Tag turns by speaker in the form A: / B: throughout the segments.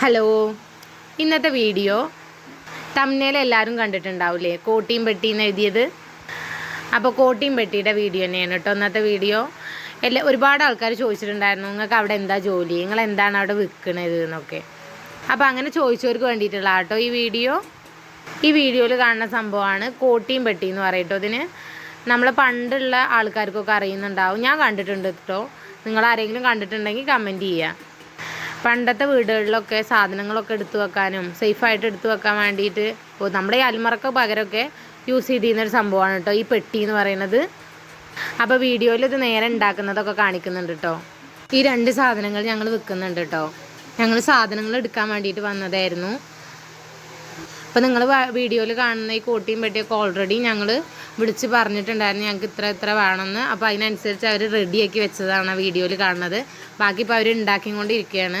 A: Hello. ഇന്നത്തെ video തമ്മിൽ എല്ലാവരും കണ്ടിട്ടുണ്ടാവില്ലേ കോട്ടിയും പെട്ടിന്ന് എഴുതിയത്? അപ്പോൾ കോട്ടിയും പെട്ടിയുടെ വീഡിയോ തന്നെയാണ് കേട്ടോ ഇന്നത്തെ വീഡിയോ. എല്ലാ ഒരുപാട് ആൾക്കാർ ചോദിച്ചിട്ടുണ്ടായിരുന്നു നിങ്ങൾക്ക് അവിടെ എന്താ ജോലി? നിങ്ങൾ എന്താണ് അവിടെ വിൽക്കണത്? എന്നൊക്കെ. അപ്പോൾ അങ്ങനെ ചോദിച്ചവർക്ക് വേണ്ടിയിട്ടുള്ള കേട്ടോ ഈ വീഡിയോ. ഈ വീഡിയോയിൽ കാണുന്ന സംഭവമാണ് കോട്ടിയും പെട്ടി എന്ന് പറയട്ടോ ഇതിന്. നമ്മൾ പണ്ടുള്ള ആൾക്കാർക്കൊക്കെ അറിയുന്നുണ്ടാവും. ഞാൻ കണ്ടിട്ടുണ്ട് കേട്ടോ. നിങ്ങൾ ആരെങ്കിലും കണ്ടിട്ടുണ്ടെങ്കിൽ കമന്റ് ചെയ്യുക. പണ്ടത്തെ വീടുകളിലൊക്കെ സാധനങ്ങളൊക്കെ എടുത്തു വെക്കാനും സേഫായിട്ട് എടുത്തു വെക്കാൻ വേണ്ടിയിട്ട് ഇപ്പോൾ നമ്മുടെ ഈ അൽമറക്ക് പകരമൊക്കെ യൂസ് ചെയ്തിരുന്ന ഒരു സംഭവമാണ് കേട്ടോ ഈ പെട്ടി എന്ന് പറയുന്നത്. അപ്പോൾ വീഡിയോയിൽ ഇത് നേരെ ഉണ്ടാക്കുന്നതൊക്കെ കാണിക്കുന്നുണ്ട് കേട്ടോ. ഈ രണ്ട് സാധനങ്ങൾ ഞങ്ങൾ വിൽക്കുന്നുണ്ട് കേട്ടോ. ഞങ്ങൾ സാധനങ്ങൾ എടുക്കാൻ വേണ്ടിയിട്ട് വന്നതായിരുന്നു. അപ്പോൾ നിങ്ങൾ വീഡിയോയിൽ കാണുന്ന ഈ കോട്ടിയും പെട്ടിയൊക്കെ ഓൾറെഡി ഞങ്ങൾ വിളിച്ച് പറഞ്ഞിട്ടുണ്ടായിരുന്നു ഞങ്ങൾക്ക് ഇത്ര ഇത്ര വേണമെന്ന് അപ്പോൾ അതിനനുസരിച്ച് അവർ റെഡിയാക്കി വെച്ചതാണ് വീഡിയോയിൽ കാണുന്നത്. ബാക്കി ഇപ്പോൾ അവർ ഉണ്ടാക്കിക്കൊണ്ടിരിക്കുകയാണ്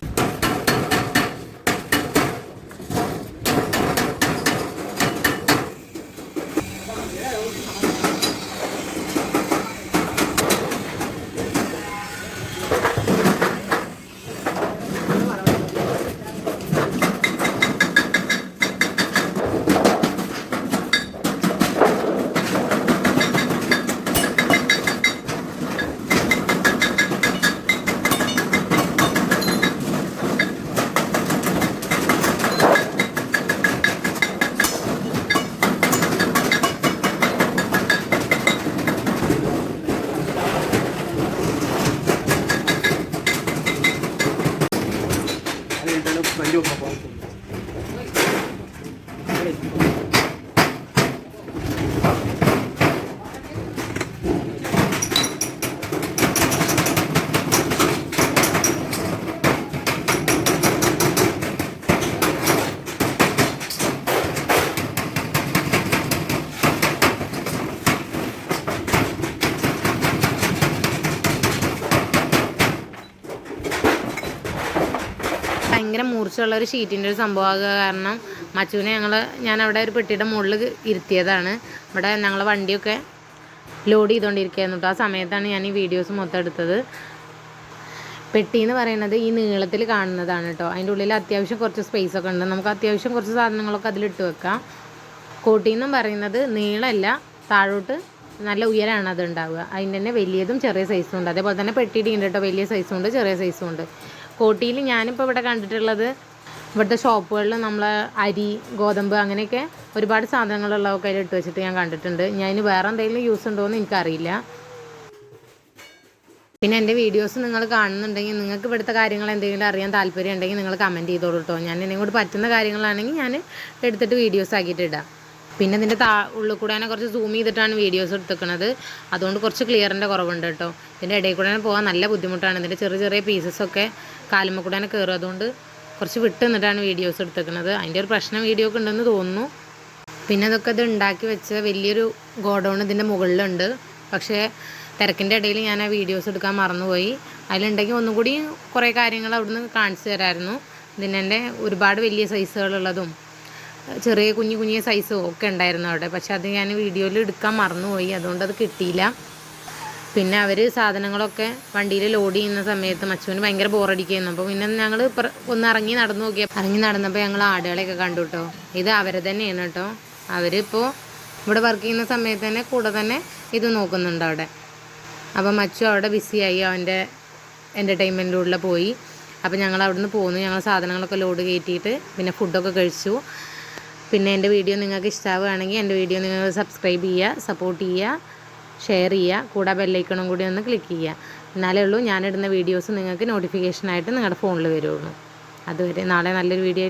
B: വണ്ടി വെക്കാം
A: ഭയങ്കര മൂർച്ചയുള്ള ഒരു ഷീറ്റിന്റെ ഒരു സംഭവമാകുക കാരണം മച്ചുവിനെ ഞങ്ങൾ ഞാൻ അവിടെ ഒരു പെട്ടിയുടെ മുകളിൽ ഇരുത്തിയതാണ്. ഇവിടെ ഞങ്ങൾ വണ്ടിയൊക്കെ ലോഡ് ചെയ്തുകൊണ്ടിരിക്കുകയായിരുന്നു കേട്ടോ ആ സമയത്താണ് ഞാൻ ഈ വീഡിയോസ് മൊത്തം എടുത്തത്. പെട്ടി എന്ന് പറയുന്നത് ഈ നീളത്തിൽ കാണുന്നതാണ് കേട്ടോ അതിന്റെ ഉള്ളിൽ അത്യാവശ്യം കുറച്ച് സ്പേസ് ഒക്കെ ഉണ്ട്. നമുക്ക് അത്യാവശ്യം കുറച്ച് സാധനങ്ങളൊക്കെ അതിലിട്ട് വെക്കാം. കോട്ടി എന്നും പറയുന്നത് നീളമല്ല താഴോട്ട് നല്ല ഉയരമാണ് അത് ഉണ്ടാവുക. അതിന്റെ തന്നെ വലിയതും ചെറിയ സൈസും ഉണ്ട്. അതേപോലെ തന്നെ പെട്ടിയുടെ ഉണ്ട് കേട്ടോ വലിയ സൈസും ഉണ്ട് ചെറിയ സൈസും ഉണ്ട്. കോട്ടിയിൽ ഞാനിപ്പോൾ ഇവിടെ കണ്ടിട്ടുള്ളത് ഇവിടുത്തെ ഷോപ്പുകളിൽ നമ്മൾ അരി ഗോതമ്പ് അങ്ങനെയൊക്കെ ഒരുപാട് സാധനങ്ങളുള്ളതൊക്കെ അതിൽ ഇട്ട് വെച്ചിട്ട് ഞാൻ കണ്ടിട്ടുണ്ട്. ഞാൻ ഇനി വേറെ എന്തെങ്കിലും യൂസ് ഉണ്ടോ എന്ന് എനിക്കറിയില്ല. പിന്നെ എന്റെ വീഡിയോസ് നിങ്ങൾ കാണുന്നുണ്ടെങ്കിൽ നിങ്ങൾക്ക് ഇവിടുത്തെ കാര്യങ്ങൾ എന്തെങ്കിലും അറിയാൻ താല്പര്യം ഉണ്ടെങ്കിൽ നിങ്ങൾ കമന്റ് ചെയ്തോളൂ കേട്ടോ ഞാൻ എന്നെ കൊണ്ട് പറ്റുന്ന കാര്യങ്ങളാണെങ്കിൽ ഞാൻ എടുത്തിട്ട് വീഡിയോസ് ആക്കിയിട്ട് ഇടാം. പിന്നെ ഇതിന്റെ താ ഉള്ളിൽ കൂടെ തന്നെ കുറച്ച് സൂം ചെയ്തിട്ടാണ് വീഡിയോസ് എടുത്തേക്കണത്. അതുകൊണ്ട് കുറച്ച് ക്ലിയറിന്റെ കുറവുണ്ട് കേട്ടോ. ഇതിന്റെ ഇടയിൽ കൂടെ പോകാൻ നല്ല ബുദ്ധിമുട്ടാണ്. ഇതിന്റെ ചെറിയ ചെറിയ പീസസൊക്കെ കാലുമ്മ കൂടെ തന്നെ കയറും അതുകൊണ്ട് കുറച്ച് വിട്ട് നിന്നിട്ടാണ് വീഡിയോസ് എടുത്തേക്കണത്. അതിന്റെ ഒരു പ്രശ്നം വീഡിയോ ഒക്കെ ഉണ്ടെന്ന് തോന്നുന്നു. പിന്നെ അതൊക്കെ ഇത് ഉണ്ടാക്കി വെച്ച വലിയൊരു ഗോഡൗൺ ഇതിന്റെ മുകളിലുണ്ട്. പക്ഷേ തിരക്കിന്റെ ഇടയിൽ ഞാൻ ആ വീഡിയോസ് എടുക്കാൻ മറന്നുപോയി. അതിലുണ്ടെങ്കിൽ ഒന്നും കൂടി കുറേ കാര്യങ്ങൾ അവിടുന്ന് കാണിച്ചു തരാമായിരുന്നു ഇതിന്റെ ഒരുപാട് വലിയ സൈസുകളുള്ളതും ചെറിയ കുഞ്ഞു കുഞ്ഞു സൈസും ഒക്കെ ഉണ്ടായിരുന്നു അവിടെ. പക്ഷെ അത് ഞാൻ വീഡിയോയിൽ എടുക്കാൻ മറന്നുപോയി. അതുകൊണ്ട് അത് കിട്ടിയില്ല. പിന്നെ അവർ സാധനങ്ങളൊക്കെ വണ്ടിയിൽ ലോഡ് ചെയ്യുന്ന സമയത്ത് മച്ചുവിന് ഭയങ്കര ബോറടിക്കുന്നു അപ്പോൾ പിന്നെ ഞങ്ങൾ ഒന്ന് ഇറങ്ങി നടന്നു നോക്കിയ ഇറങ്ങി നടന്നപ്പോൾ ഞങ്ങൾ ആടുകളെയൊക്കെ കണ്ടു കേട്ടോ ഇത് അവരെ തന്നെയാണ് കേട്ടോ അവരിപ്പോൾ ഇവിടെ വർക്ക് ചെയ്യുന്ന സമയത്ത് തന്നെ കൂടെ തന്നെ ഇത് നോക്കുന്നുണ്ട് അവിടെ. അപ്പോൾ മച്ചു അവിടെ ബിസിയായി അവന്റെ എന്റർടൈൻമെന്റിലൂടെ പോയി. അപ്പോൾ ഞങ്ങൾ അവിടുന്ന് പോന്നു. ഞങ്ങൾ സാധനങ്ങളൊക്കെ ലോഡ് കയറ്റിയിട്ട് പിന്നെ ഫുഡൊക്കെ കഴിച്ചു. പിന്നെ എന്റെ വീഡിയോ നിങ്ങൾക്ക് ഇഷ്ടമാവുകയാണെങ്കിൽ എന്റെ വീഡിയോ നിങ്ങൾ സബ്സ്ക്രൈബ് ചെയ്യുക സപ്പോർട്ട് ചെയ്യുക ഷെയർ ചെയ്യുക കൂടെ ബെല്ലൈക്കണും കൂടി ഒന്ന് ക്ലിക്ക് ചെയ്യുക. എന്നാലേ ഉള്ളൂ ഞാനിടുന്ന വീഡിയോസ് നിങ്ങൾക്ക് നോട്ടിഫിക്കേഷനായിട്ട് നിങ്ങളുടെ ഫോണിൽ വരുള്ളൂ. അതുവരെ നാളെ നല്ലൊരു വീഡിയോ ആയിട്ട്